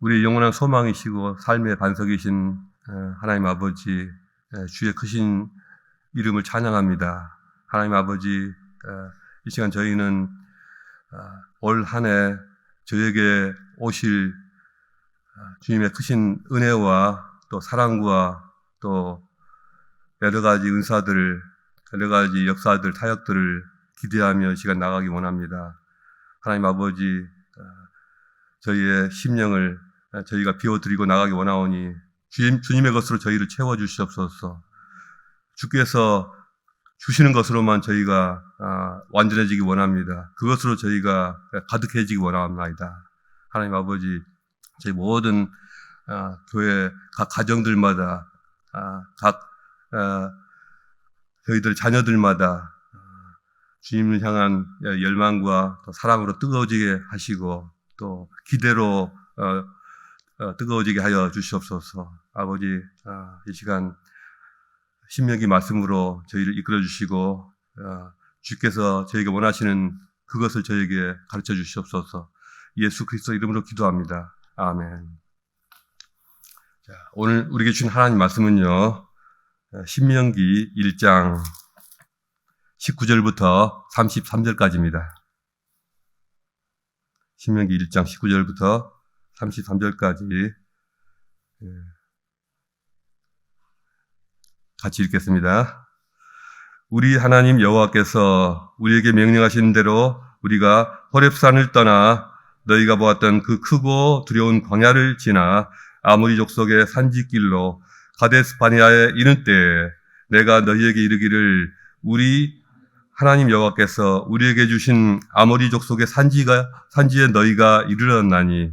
우리 영원한 소망이시고 삶의 반석이신 어, 하나님 아버지 에, 주의 크신 이름을 찬양합니다. 하나님 아버지 어, 이 시간 저희는 어, 올한 해 저에게 오실 어, 주님의 크신 은혜와 또 사랑과 또 여러 가지 은사들, 여러 가지 역사들, 타역들을 기대하며 이 시간 나가기 원합니다. 하나님 아버지, 어, 저희의 심령을 어, 저희가 비워드리고 나가기 원하오니 주님, 주님의 것으로 저희를 채워주시옵소서. 주께서 주시는 것으로만 저희가 아, 완전해지기 원합니다. 그것으로 저희가 가득해지기 원합니다. 하나님 아버지, 저희 모든 아, 교회 각 가정들마다 아, 각 아, 저희들 자녀들마다 아, 주님을 향한 열망과 또 사랑으로 뜨거워지게 하시고 또 기대로 어, 어, 뜨거워지게 하여 주시옵소서. 아버지 아, 이 시간 신명기 말씀으로 저희를 이끌어 주시고 어, 주께서 저에게 원하시는 그것을 저에게 가르쳐 주시옵소서. 예수 그리스도 이름으로 기도합니다. 아멘. 자, 오늘 우리에게 주신 하나님 말씀은요. 어, 신명기 1장 19절부터 33절까지입니다. 신명기 1장 19절부터 33절까지 예. 같이 읽겠습니다. 우리 하나님 여호와께서 우리에게 명령하신 대로 우리가 호렙산을 떠나 너희가 보았던 그 크고 두려운 광야를 지나 아모리 족속의 산지길로 가데스 바니아에 이른 때에 내가 너희에게 이르기를 우리 하나님 여호와께서 우리에게 주신 아모리 족속의 산지가 산지에 너희가 이르렀나니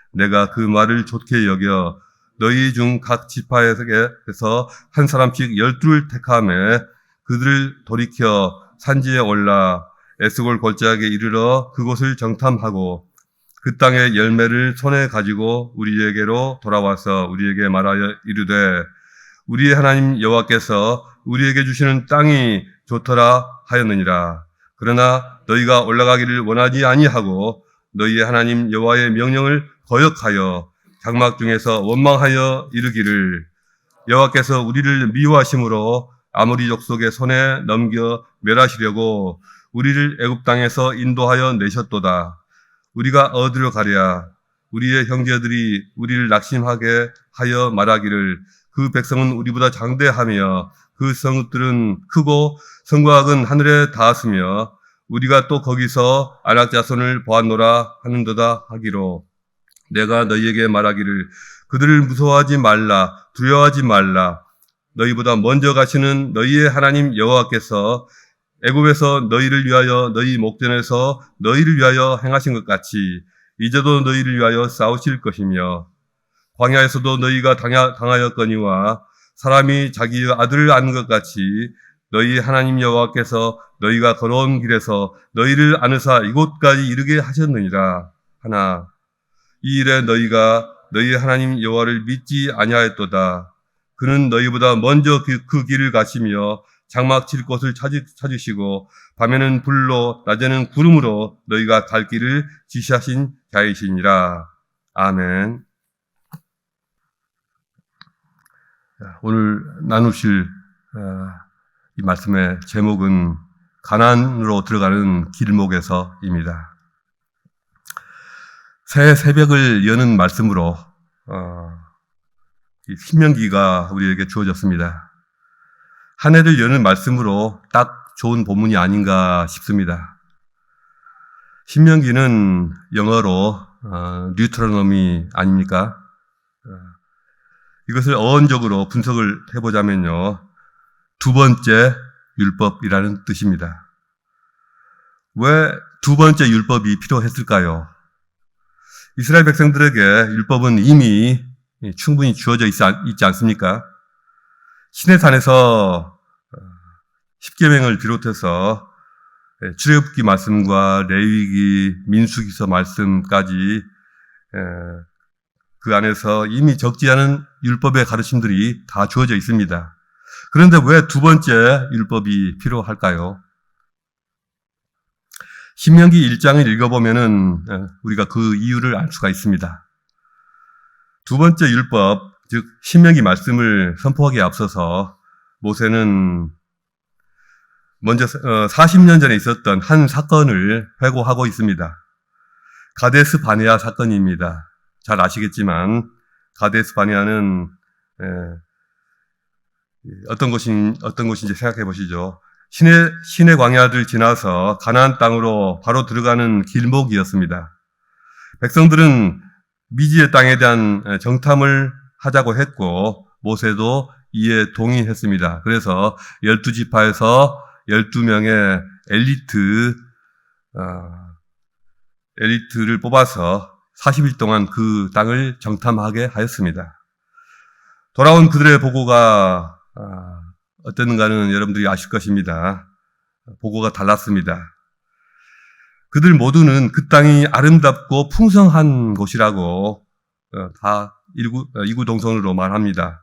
내가 그 말을 좋게 여겨 너희 중 각 지파에서 한 사람씩 열두를 택함에 그들을 돌이켜 산지에 올라 에스골 골짜기에 이르러 그곳을 정탐하고 그 땅의 열매를 손에 가지고 우리에게로 돌아와서 우리에게 말하여 이르되 우리의 하나님 여호와께서 우리에게 주시는 땅이 좋더라 하였느니라. 그러나 너희가 올라가기를 원하지 아니하고 너희의 하나님 여호와의 명령을 거역하여 장막 중에서 원망하여 이르기를 여호와께서 우리를 미워하심으로 아모리 족속의 손에 넘겨 멸하시려고 우리를 애굽 땅에서 인도하여 내셨도다. 우리가 어디로 가랴? 우리의 형제들이 우리를 낙심하게 하여 말하기를 그 백성은 우리보다 장대하며 그 성읍들은 크고 성곽은 하늘에 닿았으며 우리가 또 거기서 안악 자손을 보았노라 하는도다 하기로. 내가 너희에게 말하기를 그들을 무서워하지 말라 두려워하지 말라. 너희보다 먼저 가시는 너희의 하나님 여호와께서 애굽에서 너희를 위하여 너희 목전에서 너희를 위하여 행하신 것 같이 이제도 너희를 위하여 싸우실 것이며 광야에서도 너희가 당하, 당하였거니와 사람이 자기의 아들을 아는 것 같이 너희 하나님 여호와께서 너희가 걸어온 길에서 너희를 아느사 이곳까지 이르게 하셨느니라 하나 이 일에 너희가 너희 하나님 여호와를 믿지 아니하였도다 그는 너희보다 먼저 그, 그 길을 가시며 장막 칠 곳을 찾으, 찾으시고 밤에는 불로 낮에는 구름으로 너희가 갈 길을 지시하신 자이시니라. 아멘. 자, 오늘 나누실 어, 이 말씀의 제목은 가난으로 들어가는 길목에서입니다. 새 새벽을 여는 말씀으로 어, 이 신명기가 우리에게 주어졌습니다. 한 해를 여는 말씀으로 딱 좋은 본문이 아닌가 싶습니다. 신명기는 영어로 어, 뉴트로노미 아닙니까? 어, 이것을 어원적으로 분석을 해보자면요. 두 번째 율법이라는 뜻입니다. 왜 두 번째 율법이 필요했을까요? 이스라엘 백성들에게 율법은 이미 충분히 주어져 있지, 않습니까? 신의 산에서 어, 십계명을 비롯해서 예, 출애굽기 말씀과 레위기, 민수기서 말씀까지 에, 그 안에서 이미 적지 않은 율법의 가르침들이 다 주어져 있습니다. 그런데 왜 두 번째 율법이 필요할까요? 신명기 1장을 읽어보면은 에, 우리가 그 이유를 알 수가 있습니다. 두 번째 율법, 즉 신명기 말씀을 선포하기에 앞서서 모세는 먼저 40년 전에 있었던 한 사건을 회고하고 있습니다. 가데스 바네아 사건입니다. 잘 아시겠지만 가데스 바네아는 어떤 곳인 어떤 곳인지 생각해 보시죠. 신의 신의 광야를 지나서 가나안 땅으로 바로 들어가는 길목이었습니다. 백성들은 미지의 땅에 대한 정탐을 하자고 했고 모세도 이에 동의했습니다. 그래서 열두 지파에서 12명의 엘리트, 어, 엘리트를 뽑아서 40일 동안 그 땅을 정탐하게 하였습니다. 돌아온 그들의 보고가 어, 어땠는가는 여러분들이 아실 것입니다. 보고가 달랐습니다. 그들 모두는 그 땅이 아름답고 풍성한 곳이라고 어, 다 일구, 어, 이구동성으로 말합니다.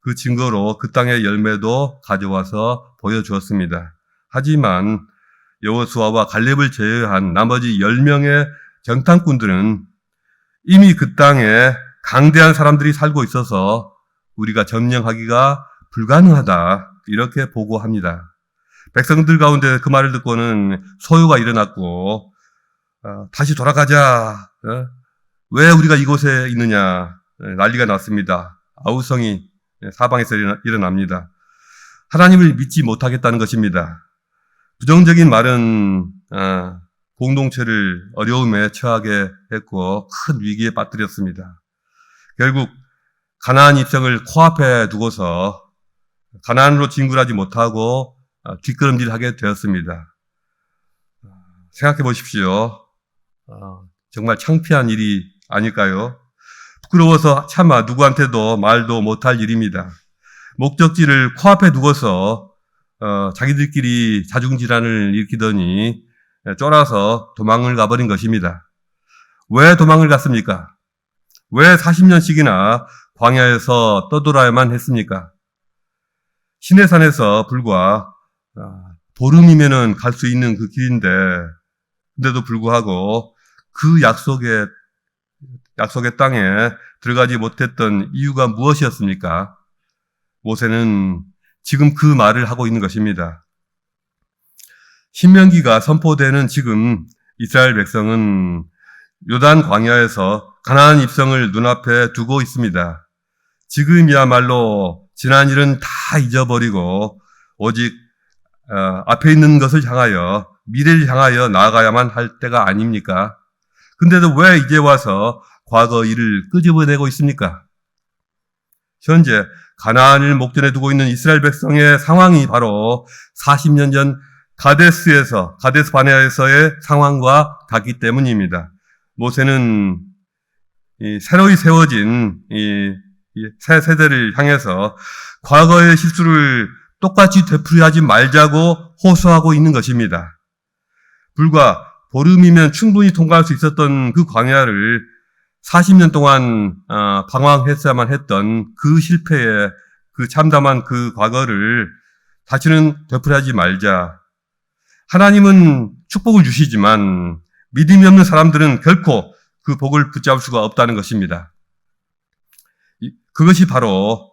그 증거로 그 땅의 열매도 가져와서 보여주었습니다. 하지만 여호수아와 갈렙을 제외한 나머지 10명의 정탐꾼들은 이미 그 땅에 강대한 사람들이 살고 있어서 우리가 점령하기가 불가능하다. 이렇게 보고합니다. 백성들 가운데 그 말을 듣고는 소요가 일어났고, 어, 다시 돌아가자. 어? 왜 우리가 이곳에 있느냐. 네, 난리가 났습니다. 아우성이 사방에서 일어납니다. 하나님을 믿지 못하겠다는 것입니다. 부정적인 말은 아, 공동체를 어려움에 처하게 했고 큰 위기에 빠뜨렸습니다. 결국 가나안 입성을 코앞에 두고서 가나안으로 진굴하지 못하고 아, 뒷걸음질하게 되었습니다. 생각해 보십시오. 아, 정말 창피한 일이 아닐까요? 부끄러워서 차마 누구한테도 말도 못할 일입니다. 목적지를 코앞에 두고서 어, 자기들끼리 자중질환을 일으키더니 쫄아서 도망을 가버린 것입니다. 왜 도망을 갔습니까? 왜 40년씩이나 광야에서 떠돌아야만 했습니까? 시내산에서 불과 아, 보름이면은 갈 수 있는 그 길인데, 근데도 불구하고 그 약속의 약속의 땅에 들어가지 못했던 이유가 무엇이었습니까? 모세는 지금 그 말을 하고 있는 것입니다. 신명기가 선포되는 지금 이스라엘 백성은 요단 광야에서 가나안 입성을 눈앞에 두고 있습니다. 지금이야말로 지난 일은 다 잊어버리고 오직 어, 앞에 있는 것을 향하여 미래를 향하여 나아가야만 할 때가 아닙니까? 근데도 왜 이제 와서 과거 일을 끄집어내고 있습니까? 현재 가나안을 목전에 두고 있는 이스라엘 백성의 상황이 바로 40년 전 가데스에서 가데스 바네아에서의 상황과 같기 때문입니다. 모세는 새로이 세워진 새 세대를 향해서 과거의 실수를 똑같이 되풀이하지 말자고 호소하고 있는 것입니다. 불과 보름이면 충분히 통과할 수 있었던 그 광야를 40년 동안 어, 방황했어야만 했던 그 실패에 그 참담한 그 과거를 다시는 되풀이하지 말자. 하나님은 축복을 주시지만 믿음이 없는 사람들은 결코 그 복을 붙잡을 수가 없다는 것입니다. 그것이 바로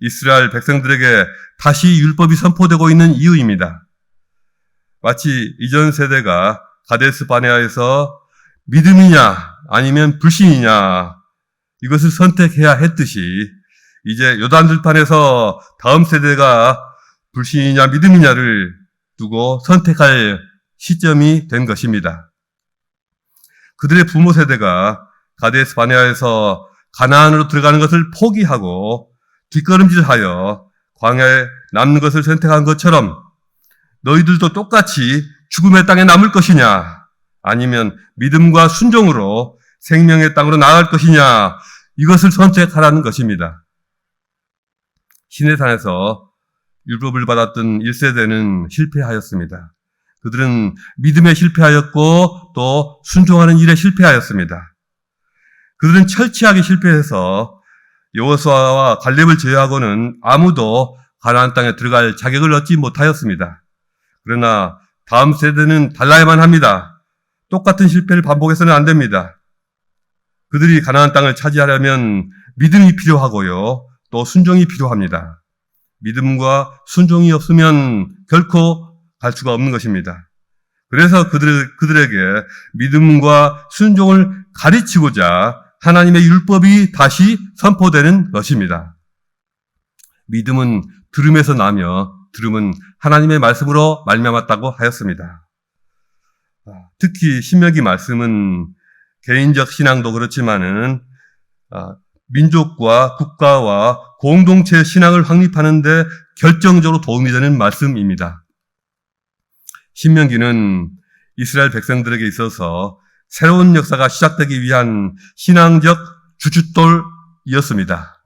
이스라엘 백성들에게 다시 율법이 선포되고 있는 이유입니다. 마치 이전 세대가 가데스 바네아에서 믿음이냐 아니면 불신이냐 이것을 선택해야 했듯이 이제 요단 들판에서 다음 세대가 불신이냐 믿음이냐를 두고 선택할 시점이 된 것입니다. 그들의 부모 세대가 가데스 바네아에서 가나안으로 들어가는 것을 포기하고 뒷걸음질하여 광야에 남는 것을 선택한 것처럼 너희들도 똑같이 죽음의 땅에 남을 것이냐 아니면 믿음과 순종으로 생명의 땅으로 나갈 것이냐 이것을 선택하라는 것입니다. 시내산에서 율법을 받았던 1세대는 실패하였습니다. 그들은 믿음에 실패하였고 또 순종하는 일에 실패하였습니다. 그들은 철저하게 실패해서 여호수아와 갈렙을 제외하고는 아무도 가나안 땅에 들어갈 자격을 얻지 못하였습니다. 그러나 다음 세대는 달라야만 합니다. 똑같은 실패를 반복해서는 안 됩니다. 그들이 가나안 땅을 차지하려면 믿음이 필요하고요. 또 순종이 필요합니다. 믿음과 순종이 없으면 결코 갈 수가 없는 것입니다. 그래서 그들, 그들에게 믿음과 순종을 가르치고자 하나님의 율법이 다시 선포되는 것입니다. 믿음은 들음에서 나며 들음은 하나님의 말씀으로 말미암았다고 하였습니다. 아, 특히 신명기 말씀은 개인적 신앙도 그렇지만은 아, 민족과 국가와 공동체 신앙을 확립하는데 결정적으로 도움이 되는 말씀입니다. 신명기는 이스라엘 백성들에게 있어서 새로운 역사가 시작되기 위한 신앙적 주춧돌이었습니다.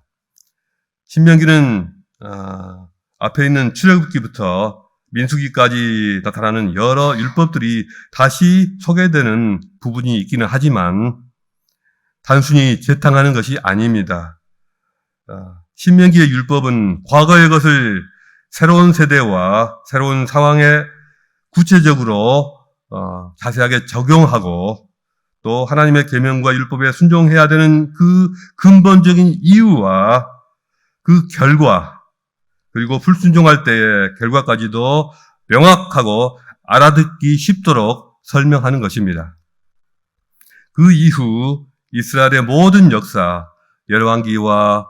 신명기는 아, 앞에 있는 출애굽기부터 민수기까지 나타나는 여러 율법들이 다시 소개되는 부분이 있기는 하지만 단순히 재탕하는 것이 아닙니다. 아, 신명기의 율법은 과거의 것을 새로운 세대와 새로운 상황에 구체적으로 어, 자세하게 적용하고 또 하나님의 계명과 율법에 순종해야 되는 그 근본적인 이유와 그 결과 그리고 불순종할 때의 결과까지도 명확하고 알아듣기 쉽도록 설명하는 것입니다. 그 이후 이스라엘의 모든 역사, 열왕기와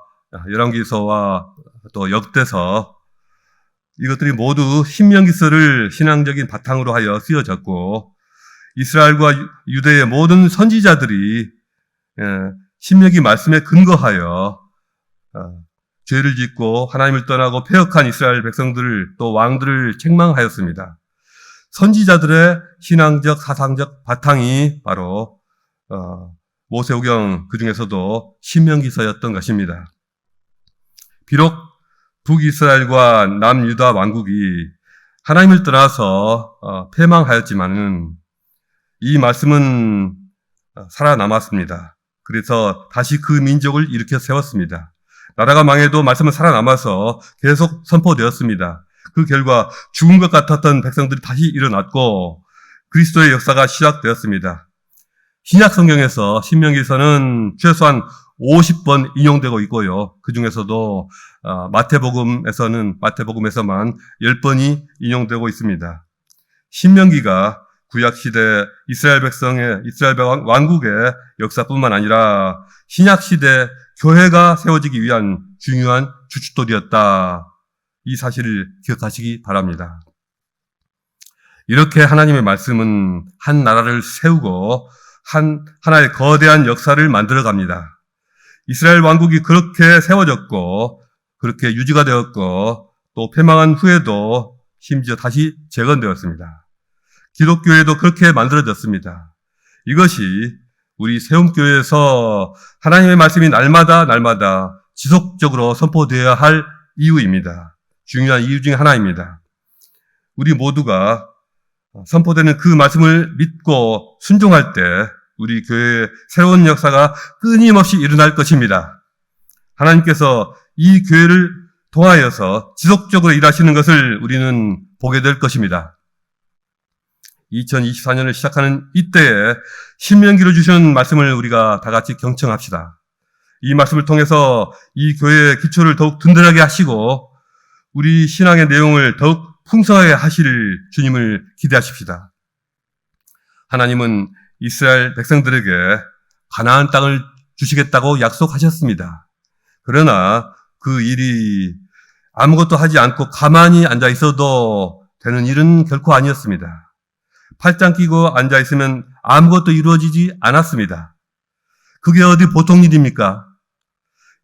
열왕기서와 또 역대서 이것들이 모두 신명기서를 신앙적인 바탕으로 하여 쓰여졌고 이스라엘과 유대의 모든 선지자들이 예, 신명기 말씀에 근거하여 어, 죄를 짓고 하나님을 떠나고 폐역한 이스라엘 백성들을 또 왕들을 책망하였습니다. 선지자들의 신앙적 사상적 바탕이 바로 어, 모세오경 그 중에서도 신명기서였던 것입니다. 비록 북이스라엘과 남유다 왕국이 하나님을 떠나서 어, 패망하였지만은 이 말씀은 어, 살아남았습니다. 그래서 다시 그 민족을 일으켜 세웠습니다. 나라가 망해도 말씀은 살아남아서 계속 선포되었습니다. 그 결과 죽은 것 같았던 백성들이 다시 일어났고 그리스도의 역사가 시작되었습니다. 신약 성경에서 신명기서는 최소한 50번 인용되고 있고요. 그 중에서도 어, 마태복음에서는 마태복음에서만 10번이 인용되고 있습니다. 신명기가 구약 시대 이스라엘 백성의 이스라엘 왕국의 역사뿐만 아니라 신약 시대 교회가 세워지기 위한 중요한 주춧돌이었다. 이 사실을 기억하시기 바랍니다. 이렇게 하나님의 말씀은 한 나라를 세우고 한 하나의 거대한 역사를 만들어 갑니다. 이스라엘 왕국이 그렇게 세워졌고 그렇게 유지가 되었고 또 패망한 후에도 심지어 다시 재건되었습니다. 기독교에도 그렇게 만들어졌습니다. 이것이 우리 세움교회에서 하나님의 말씀이 날마다 날마다 지속적으로 선포되어야 할 이유입니다. 중요한 이유 중에 하나입니다. 우리 모두가 선포되는 그 말씀을 믿고 순종할 때 우리 교회의 새로운 역사가 끊임없이 일어날 것입니다. 하나님께서 이 교회를 통하여서 지속적으로 일하시는 것을 우리는 보게 될 것입니다. 2024년을 시작하는 이때에 신명기로 주신 말씀을 우리가 다 같이 경청합시다. 이 말씀을 통해서 이 교회의 기초를 더욱 든든하게 하시고 우리 신앙의 내용을 더욱 풍성하게 하실 주님을 기대하십시다. 하나님은 이스라엘 백성들에게 가나안 땅을 주시겠다고 약속하셨습니다. 그러나 그 일이 아무것도 하지 않고 가만히 앉아 있어도 되는 일은 결코 아니었습니다. 팔짱 끼고 앉아 있으면 아무것도 이루어지지 않았습니다. 그게 어디 보통 일입니까?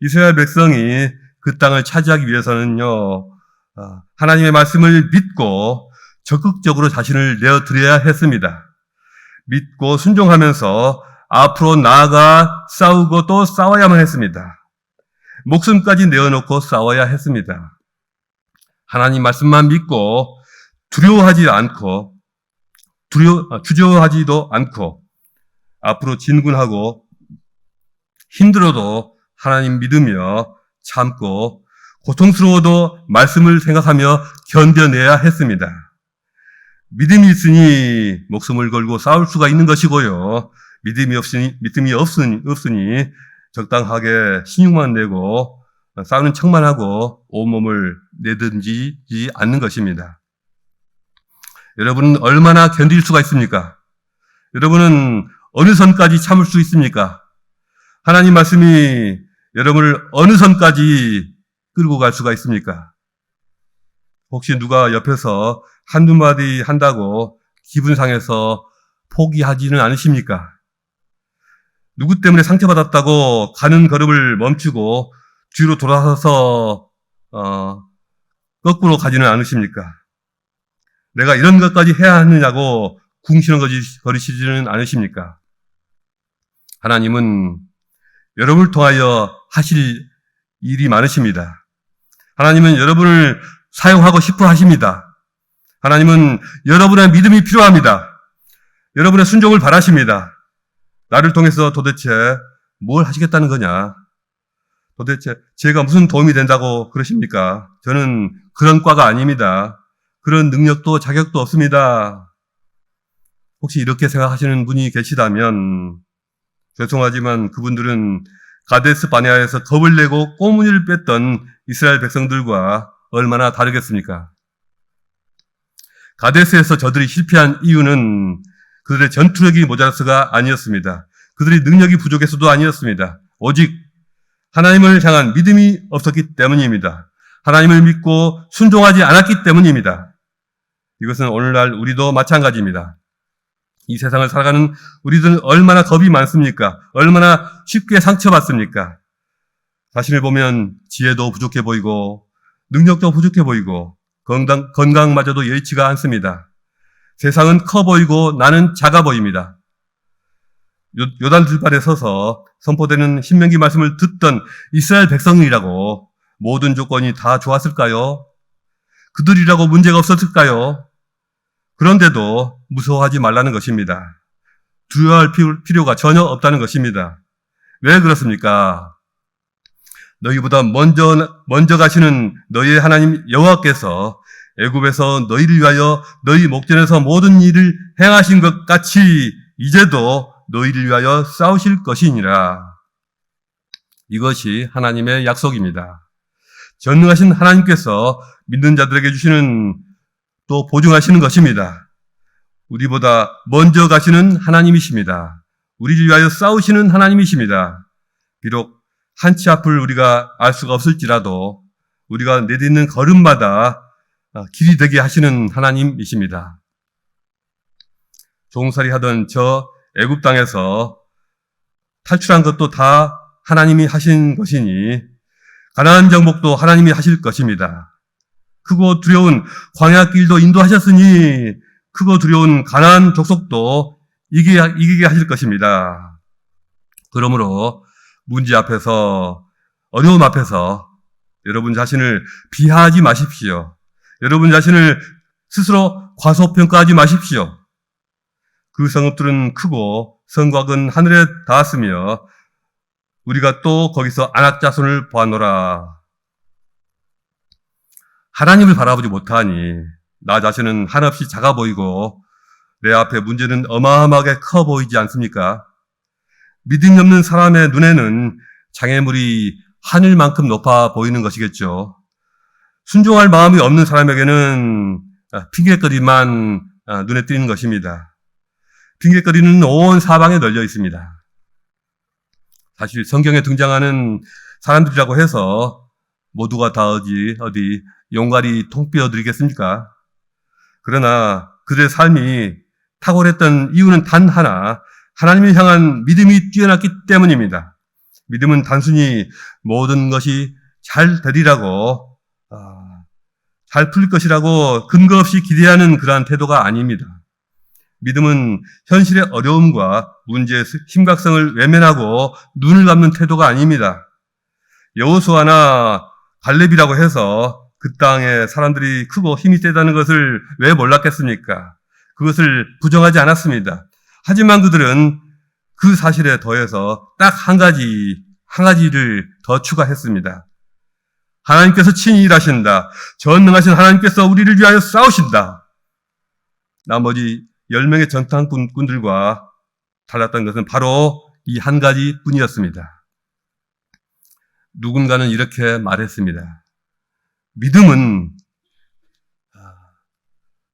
이스라엘 백성이 그 땅을 차지하기 위해서는요, 어, 하나님의 말씀을 믿고 적극적으로 자신을 내어드려야 했습니다. 믿고 순종하면서 앞으로 나아가 싸우고 또 싸워야만 했습니다. 목숨까지 내어놓고 싸워야 했습니다. 하나님 말씀만 믿고 두려워하지 않고 두려 아, 주저하지도 않고 앞으로 진군하고 힘들어도 하나님 믿으며 참고 고통스러워도 말씀을 생각하며 견뎌내야 했습니다. 믿음이 있으니 목숨을 걸고 싸울 수가 있는 것이고요. 믿음이 없으니 믿음이 없으니, 없으니 적당하게 신용만 내고 싸우는 척만 하고 온몸을 내던지지 않는 것입니다. 여러분은 얼마나 견딜 수가 있습니까? 여러분은 어느 선까지 참을 수 있습니까? 하나님 말씀이 여러분을 어느 선까지 끌고 갈 수가 있습니까? 혹시 누가 옆에서 한두 마디 한다고 기분 상해서 포기하지는 않으십니까? 누구 때문에 상처받았다고 가는 걸음을 멈추고 뒤로 돌아서서 어, 거꾸로 가지는 않으십니까? 내가 이런 것까지 해야 하느냐고 궁시렁거리시지는 않으십니까? 하나님은 여러분을 통하여 하실 일이 많으십니다. 하나님은 여러분을 사용하고 싶어 하십니다. 하나님은 여러분의 믿음이 필요합니다. 여러분의 순종을 바라십니다. 나를 통해서 도대체 뭘 하시겠다는 거냐? 도대체 제가 무슨 도움이 된다고 그러십니까? 저는 그런 과가 아닙니다. 그런 능력도 자격도 없습니다. 혹시 이렇게 생각하시는 분이 계시다면 죄송하지만 그분들은 가데스 바네아에서 겁을 내고 꼬무니를 뺐던 이스라엘 백성들과 얼마나 다르겠습니까? 가데스에서 저들이 실패한 이유는 그들의 전투력이 모자라서가 아니었습니다. 그들의 능력이 부족해서도 아니었습니다. 오직 하나님을 향한 믿음이 없었기 때문입니다. 하나님을 믿고 순종하지 않았기 때문입니다. 이것은 오늘날 우리도 마찬가지입니다. 이 세상을 살아가는 우리들은 얼마나 겁이 많습니까? 얼마나 쉽게 상처받습니까? 자신을 보면 지혜도 부족해 보이고 능력도 부족해 보이고 건강, 건강마저도 여의치가 않습니다. 세상은 커 보이고 나는 작아 보입니다. 요, 요단 들판에 서서 선포되는 신명기 말씀을 듣던 이스라엘 백성이라고 모든 조건이 다 좋았을까요? 그들이라고 문제가 없었을까요? 그런데도 무서워하지 말라는 것입니다. 두려워할 필요가 전혀 없다는 것입니다. 왜 그렇습니까? 너희보다 먼저 먼저 가시는 너희의 하나님 여호와께서 애굽에서 너희를 위하여 너희 목전에서 모든 일을 행하신 것 같이 이제도 너희를 위하여 싸우실 것이니라. 이것이 하나님의 약속입니다. 전능하신 하나님께서 믿는 자들에게 주시는 또 보증하시는 것입니다. 우리보다 먼저 가시는 하나님이십니다. 우리를 위하여 싸우시는 하나님이십니다. 비록 한치 앞을 우리가 알 수가 없을지라도 우리가 내딛는 걸음마다 길이 되게 하시는 하나님이십니다. 종살이 하던 저 애굽 땅에서 탈출한 것도 다 하나님이 하신 것이니 가나안 정복도 하나님이 하실 것입니다. 크고 두려운 광야 길도 인도하셨으니 크고 두려운 가나안 족속도 이기게, 이기게 하실 것입니다. 그러므로 문제 앞에서 어려움 앞에서 여러분 자신을 비하하지 마십시오. 여러분 자신을 스스로 과소평가하지 마십시오. 그 성읍들은 크고 성곽은 하늘에 닿았으며 우리가 또 거기서 안악자손을 보아노라. 하나님을 바라보지 못하니 나 자신은 한없이 작아 보이고 내 앞에 문제는 어마어마하게 커 보이지 않습니까? 믿음이 없는 사람의 눈에는 장애물이 하늘만큼 높아 보이는 것이겠죠. 순종할 마음이 없는 사람에게는 핑계거리만 눈에 띄는 것입니다. 핑계거리는 온 사방에 널려 있습니다. 사실 성경에 등장하는 사람들이라고 해서 모두가 다 어디, 어디, 용가리 통뼈 드리겠습니까? 그러나 그들의 삶이 탁월했던 이유는 단 하나, 하나님을 향한 믿음이 뛰어났기 때문입니다. 믿음은 단순히 모든 것이 잘 되리라고, 아, 잘 풀릴 것이라고 근거 없이 기대하는 그러한 태도가 아닙니다. 믿음은 현실의 어려움과 문제의 심각성을 외면하고 눈을 감는 태도가 아닙니다. 여호수아나 갈렙이라고 해서 그 땅에 사람들이 크고 힘이 세다는 것을 왜 몰랐겠습니까? 그것을 부정하지 않았습니다. 하지만 그들은 그 사실에 더해서 딱 한 가지, 한 가지를 더 추가했습니다. 하나님께서 친히 일하신다. 전능하신 하나님께서 우리를 위하여 싸우신다. 나머지 10명의 전탄꾼들과 달랐던 것은 바로 이 한 가지 뿐이었습니다. 누군가는 이렇게 말했습니다. 믿음은 아,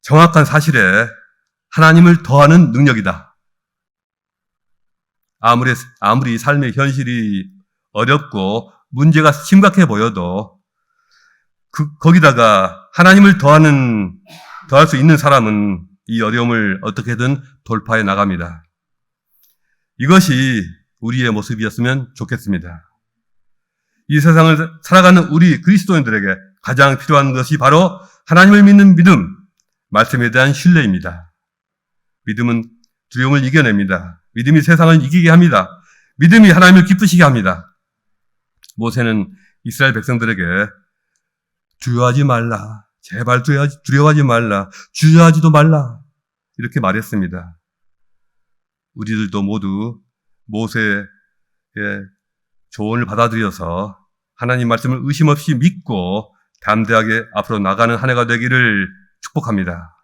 정확한 사실에 하나님을 더하는 능력이다. 아무리, 아무리 삶의 현실이 어렵고 문제가 심각해 보여도 그, 거기다가 하나님을 더하는, 더할 수 있는 사람은 이 어려움을 어떻게든 돌파해 나갑니다. 이것이 우리의 모습이었으면 좋겠습니다. 이 세상을 살아가는 우리 그리스도인들에게 가장 필요한 것이 바로 하나님을 믿는 믿음, 말씀에 대한 신뢰입니다. 믿음은 두려움을 이겨냅니다. 믿음이 세상을 이기게 합니다. 믿음이 하나님을 기쁘시게 합니다. 모세는 이스라엘 백성들에게 두려워하지 말라. 제발 두려워하지, 말라. 주저하지도 말라. 이렇게 말했습니다. 우리들도 모두 모세의 조언을 받아들여서 하나님 말씀을 의심 없이 믿고 담대하게 앞으로 나가는 한 해가 되기를 축복합니다.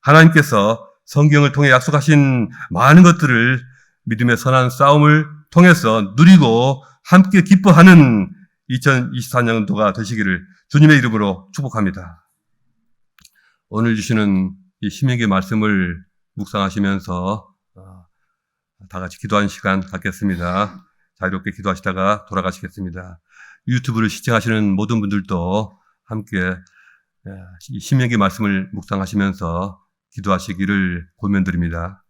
하나님께서 성경을 통해 약속하신 많은 것들을 믿음의 선한 싸움을 통해서 누리고 함께 기뻐하는 2024년도가 되시기를 주님의 이름으로 축복합니다. 오늘 주시는 이 신명기 말씀을 묵상하시면서 어, 다 같이 기도하는 시간 갖겠습니다. 자유롭게 기도하시다가 돌아가시겠습니다. 유튜브를 시청하시는 모든 분들도 함께 이 신명기 말씀을 묵상하시면서 기도하시기를 고면드립니다.